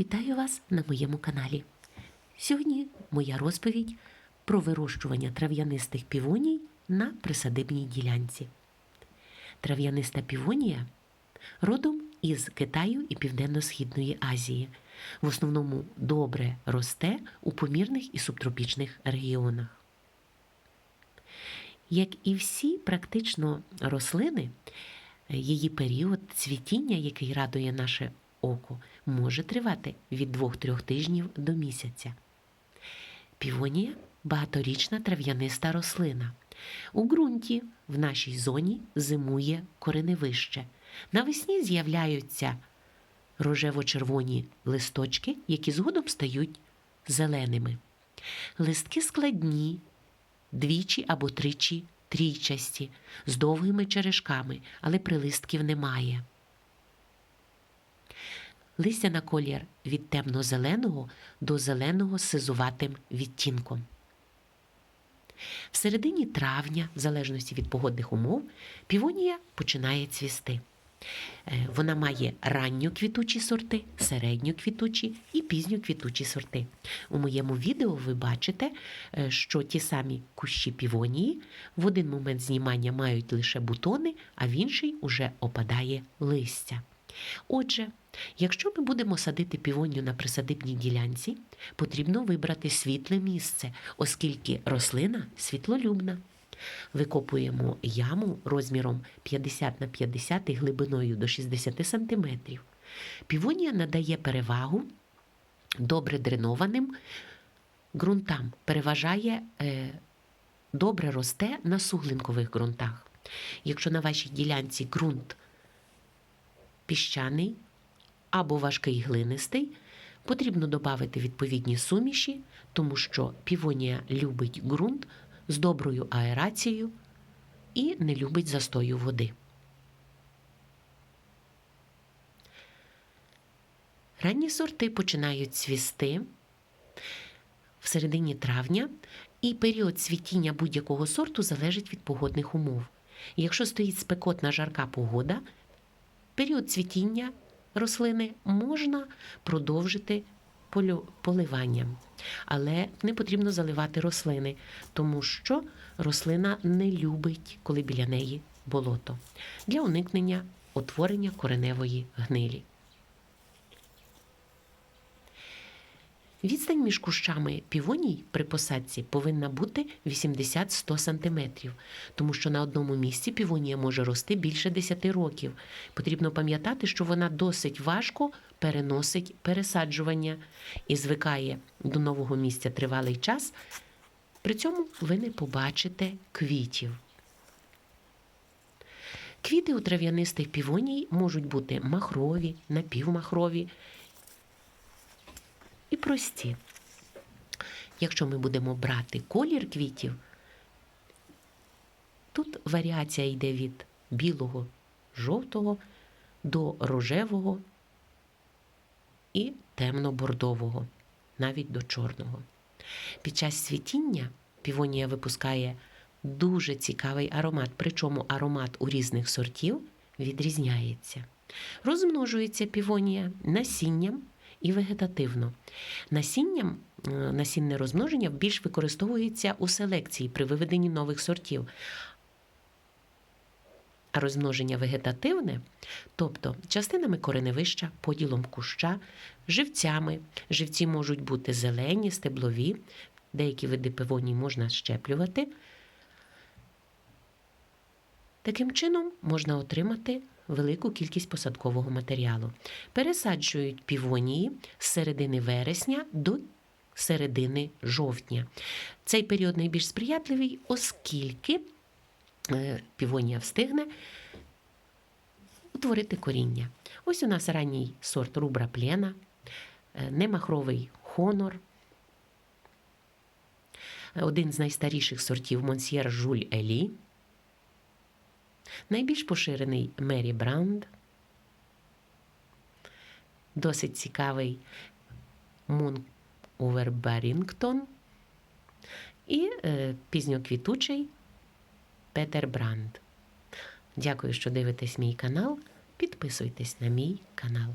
Вітаю вас на моєму каналі. Сьогодні моя розповідь про вирощування трав'янистих півоній на присадибній ділянці. Трав'яниста півонія родом із Китаю і Південно-Східної Азії. В основному добре росте у помірних і субтропічних регіонах. Як і всі практично рослини, її період цвітіння, який радує наше око, може тривати від 2-3 тижнів до місяця. Півонія багаторічна трав'яниста рослина. У ґрунті в нашій зоні зимує кореневище. Навесні з'являються рожево-червоні листочки, які згодом стають зеленими. Листки складні, двічі або тричі трійчасті, з довгими черешками, але прилистків немає. Листя на колір від темно-зеленого до зеленого з сизуватим відтінком. В середині травня, в залежності від погодних умов, півонія починає цвісти. Е, Вона має ранньоквітучі сорти, середньоквітучі і пізньоквітучі сорти. У моєму відео ви бачите, е, що ті самі кущі півонії в один момент знімання мають лише бутони, а в інший уже опадає листя. Отже, якщо ми будемо садити півонію на присадибній ділянці, потрібно вибрати світле місце, оскільки рослина світлолюбна. Викопуємо яму розміром 50 на 50 і глибиною до 60 см. Півонія надає перевагу добре дренованим ґрунтам, переважає е, добре росте на суглинкових ґрунтах. Якщо на вашій ділянці ґрунт піщаний або важкий глинистий, потрібно додати відповідні суміші, тому що півонія любить ґрунт з доброю аерацією і не любить застою води. Ранні сорти починають цвісти в середині травня, і період цвітіння будь-якого сорту залежить від погодних умов. Якщо стоїть спекотна жарка погода, період цвітіння рослини можна продовжити поливанням. Але не потрібно заливати рослини, тому що рослина не любить, коли біля неї болото, для уникнення утворення кореневої гнилі. Відстань між кущами півоній при посадці повинна бути 80-100 см, тому що на одному місці півонія може рости більше 10 років. Потрібно пам'ятати, що вона досить важко переносить пересаджування і звикає до нового місця тривалий час. При цьому ви не побачите квітів. Квіти у трав'янистих півоній можуть бути махрові, напівмахрові і прості. Якщо ми будемо брати колір квітів, тут варіація йде від білого, жовтого до рожевого і темно-бордового, навіть до чорного. Під час цвітіння півонія випускає дуже цікавий аромат, причому аромат у різних сортів відрізняється. Розмножується півонія насінням і вегетативно. Насінням, е, насінне розмноження більш використовується у селекції при виведенні нових сортів. А розмноження вегетативне, тобто частинами кореневища, поділом куща, живцями. Живці можуть бути зелені, стеблові, деякі види пивоній можна щеплювати. Таким чином можна отримати велику кількість посадкового матеріалу. Пересаджують півонії з середини вересня до середини жовтня. Цей період найбільш сприятливий, оскільки е, півонія встигне утворити коріння. Ось у нас ранній сорт рубра плена, е, немахровий хонор. Один з найстаріших сортів Монсьєр Жуль Елі. Найбільш поширений Мері Бранд. Досить цікавий Мун Увер Барінгтон і е, пізньоквітучий Петер Бранд. Дякую, що дивитесь мій канал. Підписуйтесь на мій канал.